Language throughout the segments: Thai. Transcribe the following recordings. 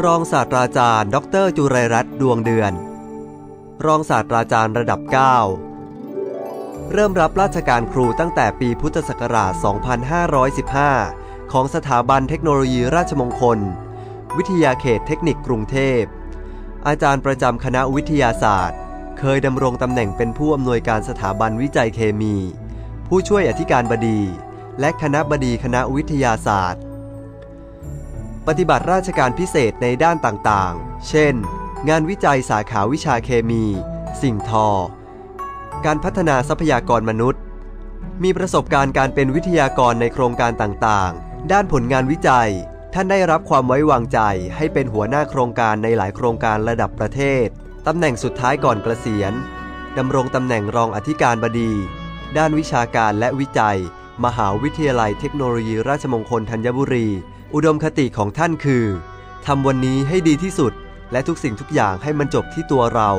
รองศาสตราจารย์ ดรจุไรรัตน์ดวงเดือน รองศาสตราจารย์ระดับ 9 เริ่มรับราชการครูตั้งแต่ปีพุทธศักราช 2515 ของสถาบันเทคโนโลยีราชมงคล วิทยาเขตเทคนิคกรุงเทพ อาจารย์ประจำคณะวิทยาศาสตร์ เคยดำรงตำแหน่งเป็นผู้อำนวยการสถาบันวิจัยเคมี ผู้ช่วยอธิการบดี และคณะบดีคณะวิทยาศาสตร์ ปฏิบัติราชการพิเศษในด้านต่างๆ เช่น งานวิจัยสาขาวิชาเคมี สิ่งทอ การพัฒนาทรัพยากรมนุษย์ มีประสบการณ์การเป็นวิทยากรในโครงการต่างๆ ด้านผลงานวิจัย ท่านได้รับความไว้วางใจให้เป็นหัวหน้าโครงการในหลายโครงการระดับประเทศ ตำแหน่งสุดท้ายก่อนเกษียณดำรงตำแหน่งรองอธิการบดี ด้านวิชาการและวิจัย มหาวิทยาลัยเทคโนโลยีราชมงคลธัญบุรี อุดมคติของท่านคือทำวันนี้ให้ดีที่สุด และทุกสิ่งทุกอย่างให้มันจบที่ตัวเรา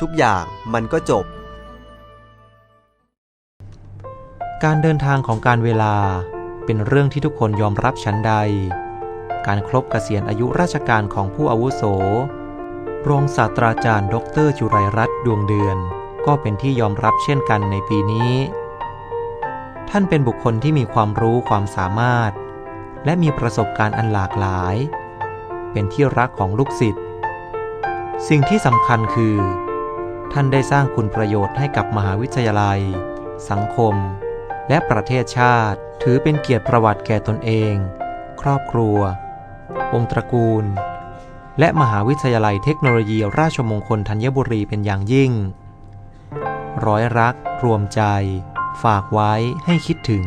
ทุกอย่างมันก็จบ การเดินทางของการเวลาเป็นเรื่องที่ทุกคนยอมรับชั้นใด การครบเกษียณอายุราชการของผู้อาวุโส รองศาสตราจารย์ ดรจุไรรัตน์ดวงเดือน ก็เป็นที่ยอมรับเช่นกันในปีนี้ ท่านเป็นบุคคลที่มีความรู้ความสามารถ และมีประสบการณ์อันหลากหลาย เป็นที่รักของลูกศิษย์ สิ่งที่สำคัญคือ ท่านได้สร้างคุณประโยชน์ให้กับมหาวิทยาลัย สังคม และประเทศชาติ ถือเป็นเกียรติประวัติแก่ตนเอง ครอบครัววงศ์ตระกูล และมหาวิทยาลัยเทคโนโลยีราชมงคลธัญบุรีเป็นอย่างยิ่ง ร้อยรัก รวมใจ ฝากไว้ให้คิดถึง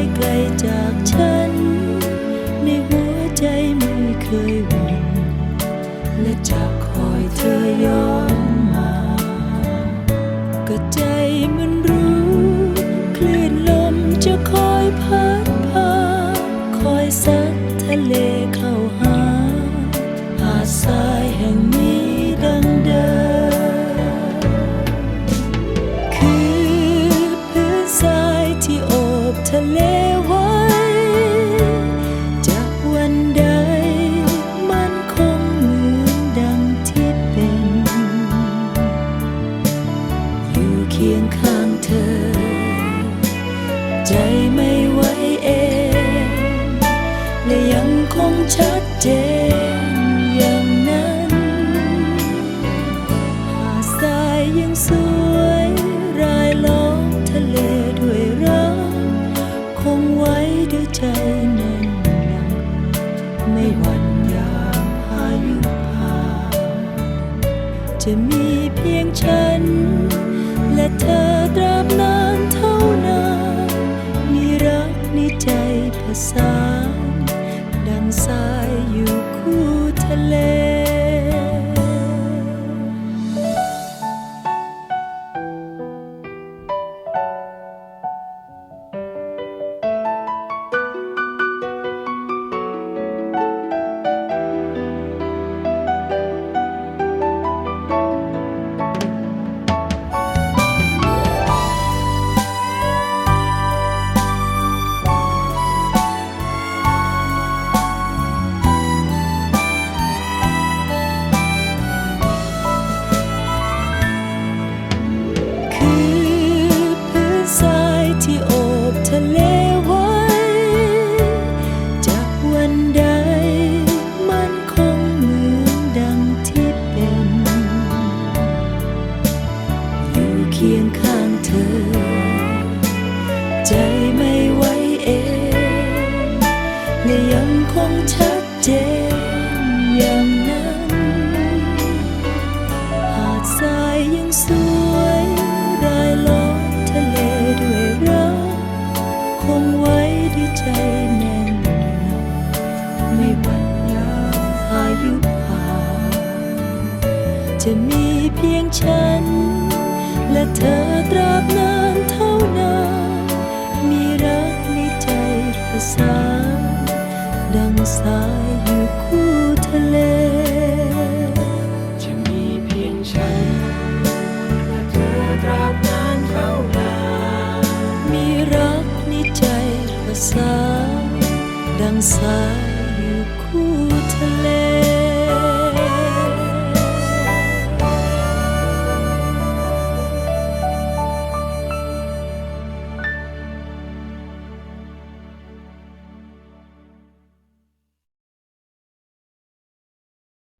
ไปไกลจากฉัน ในหัวใจไม่เคยหวั่นและจะคอยเธอย้อน คียงข้างเธอ ใจไม่ไหวเองและยังคงชัดเจนอย่างนั้นหาดทรายยังสวยรายล้อมทะเลด้วยรักคงไว้ด้วยใจแน่นหนักไม่หวั่นยามพายุผ่าจะมี เธอตราบนานเท่านานมีรักในใจภาษา จะมีเพียงฉัน และเธอตราบนานเท่านาน มีรักในใจประสานดังสายอยู่คู่ทะเล จะมีเพียงฉัน และเธอตราบนานเท่านาน มีรักในใจประสานดังสาย